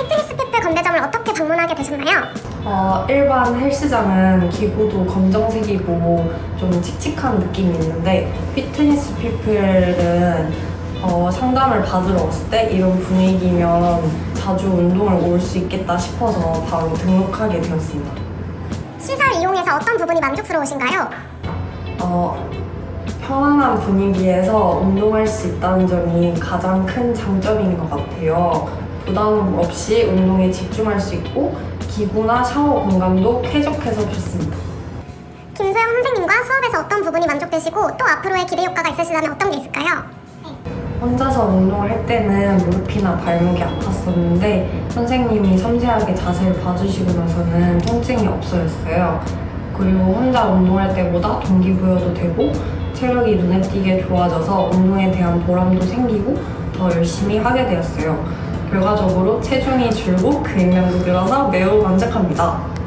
피트니스 피플 건대점을 어떻게 방문하게 되셨나요? 어, 일반 헬스장은 기구도 검정색이고 좀 칙칙한 느낌이 있는데 피트니스 피플은 어, 상담을 받으러 왔을 때 이런 분위기면 자주 운동을 올 수 있겠다 싶어서 바로 등록하게 되었습니다. 시설 이용해서 어떤 부분이 만족스러우신가요? 어, 편안한 분위기에서 운동할 수 있다는 점이 가장 큰 장점인 것 같아요. 부담 없이 운동에 집중할 수 있고 기구나 샤워 공간도 쾌적해서 좋습니다. 김소영 선생님과 수업에서 어떤 부분이 만족되시고 또 앞으로의 기대 효과가 있으시다면 어떤 게 있을까요? 혼자서 운동을 할 때는 무릎이나 발목이 아팠었는데 선생님이 섬세하게 자세를 봐주시고 나서는 통증이 없어졌어요. 그리고 혼자 운동할 때보다 동기부여도 되고 체력이 눈에 띄게 좋아져서 운동에 대한 보람도 생기고 더 열심히 하게 되었어요. 결과적으로 체중이 줄고 근육량도 늘어서 매우 만족합니다.